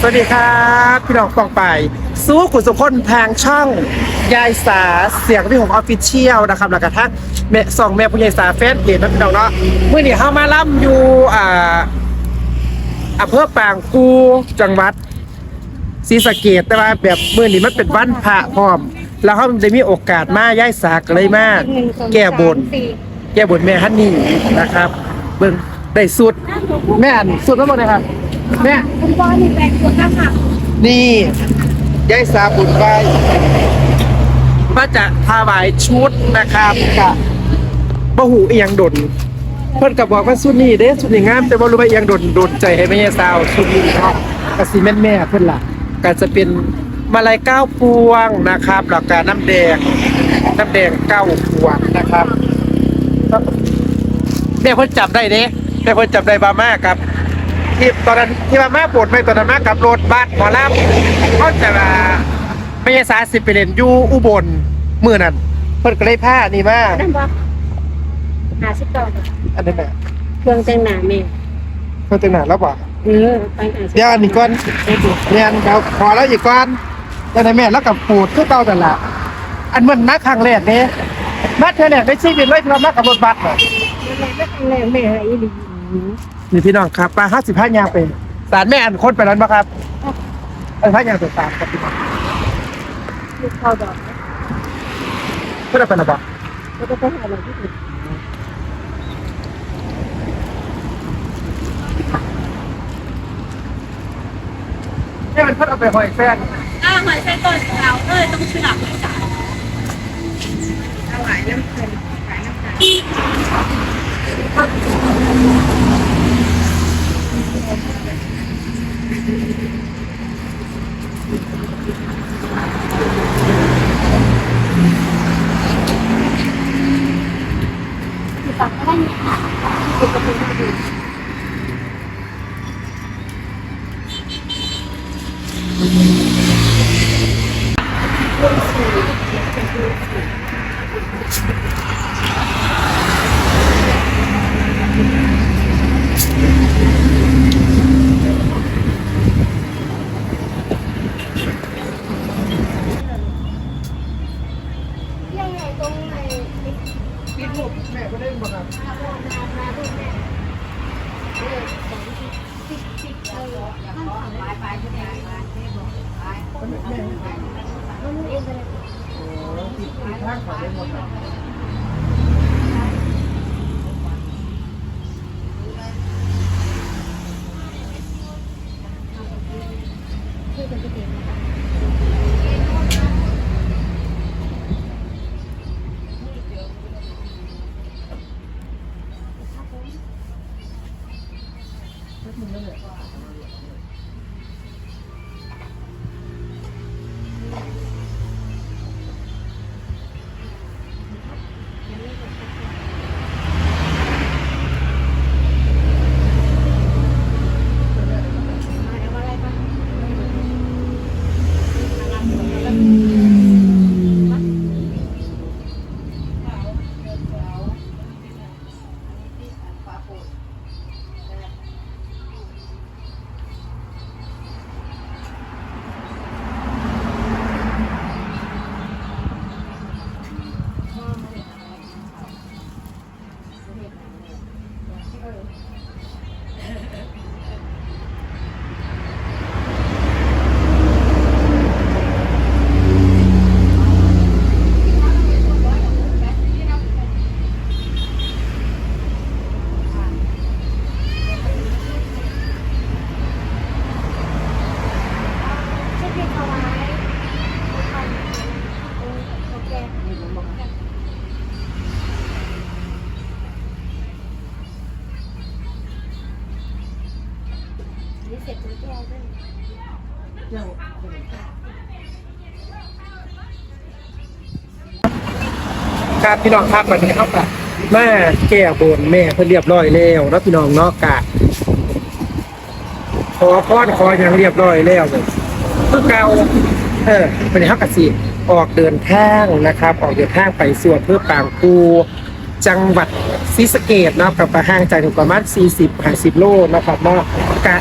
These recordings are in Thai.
สวัสดีครับพี่น้องปองไปสู้ขุนสุคนทางช่องยายสาเสียงพี่หงออฟฟิเชียลนะครับแล้วก็ทักแม่สองแม่ผู้ใหญ่สาแฟนเพจนะพี่น้องเนาะเมื่อนี้เข้ามาล่ำอยู่อ่าอำเภอปางกูจังหวัดศรีสะเกดแต่ว่าแบบเมื่อนี้มันเป็นวันพระพร้อม แล้วเขาได้มีโอกาสมายายสากเลยมาก แก้บน แก้บนแม่ฮันนี่นะครับเบิ่งได้สุดแม่อันสุดแล้วหมดเลยครับ แม่คุณพ่อมีแฟนตัวข้างหักนี่ยายสาบุญไปมาจะถวายชุดนะครับกับบะหูเอียงดน เพิ่นกับบอกว่าสุดนี้เด้สุดนี้งาม แต่บ่รู้ว่าเอียงดนโดนใจให้แม่ยายสาวสุดนี้เนาะกสิแม่นแม่เพิ่นล่ะก็จะเป็นมาลัยเก้าพวงนะครับแล้วก็น้ำแดงน้ำแดงเก้าพวงนะครับแม่เพิ่นจับได้เด้แม่เพิ่นจับได้บามาครับ ที่ตอนนั้นที่มามาปวดไปตอนนั้นมากับรถบัสหมอลำเขาจะมาไม่ใช่สาสิบไปเล่นอยู่อุบลมือนั้นเพิ่นก็เลยผ้านี่มานั่นบอกหาสิบต่ออันนี้แม่เครื่องแต่งหน้าแม่เพิ่นแต่งหน้าแล้วบ่เออไปหาสิบเดี๋ยวอันนี้ก่อนเนี่ยเดี๋ยวขอแล้วอีกก่อนเดี๋ยวให้แม่แล้วกับปูดคือเก่าแต่นละอันมันนักครั้งแรกเด้มาเธอแรกได้ชีวิตเลยที่เรามากับรถบัสน่ะแม่ไม่ครั้งแรกแม่อะไรอีหลี นี่พี่น้องครับปลาห้าสิบห้ายางเป็นสารแม่อันคนไปแล้วบ่ครับอันห้ายางเป็นสารครับพี่น้องลูกเข้าดอกเพื่อนเอาไปนะบ่แล้วก็ไปหาอะไรที่อื่นนี่มันเพื่อนเอาไปหอยแฟนอ่าหอยใส่ต้นเราเออต้องเชื่อไม่จ่ายถวายน้ำเพลินขายน้ำตาล ตักก็ได้เนี่ยค่ะติดกระปุกดี ยังไงตรงไหน ติดลูกแม่ก็ได้บ่ครับ มาโอนมามาดูแม่เออของที่ที่ที่เออท่าน สั่งไปไปที่ไหนไปที่บอกไปแม่แม่มันเองเลยโอ้ติดติดทางเขาได้หมดครับช่วยกันไปเก็บนะคะช่วย po. ครับพี่น้องครับวันนี้ครับมาแก้บนแม่เพิ่นเรียบร้อยแล้วเนาะพี่น้องเนาะกะขอพรขออย่างเรียบร้อยแล้วเลยคือเก่าเออวันนี้เฮากะสิออกเดินทางนะครับ ออกเดินทางไปส่วนเพื่อปางกูจังหวัดศรีสะเกดนาะกับห่างจากถึงประมาณ40 50 โลนะครับเนาะกะ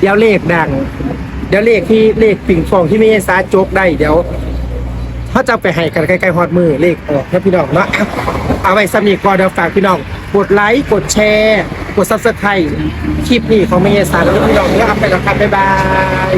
เดี๋ยวเลขดัง เดี๋ยวเลขที่เลขปิ่งฟองที่ไม่ใช่ซาโจกได้เดี๋ยวเขาจะไปให้กันใกล้ๆฮอดมือเลขออกนะพี่น้องเนาะเอาเอาไว้สำนีก่อนเดี๋ยวฝากพี่น้องกดไลค์กดแชร์ กดซับสไครต์คลิปนี้ของไม่ใช่ซาแล้วพี่น้องเนาะไปแล้วครับบ๊ายบาย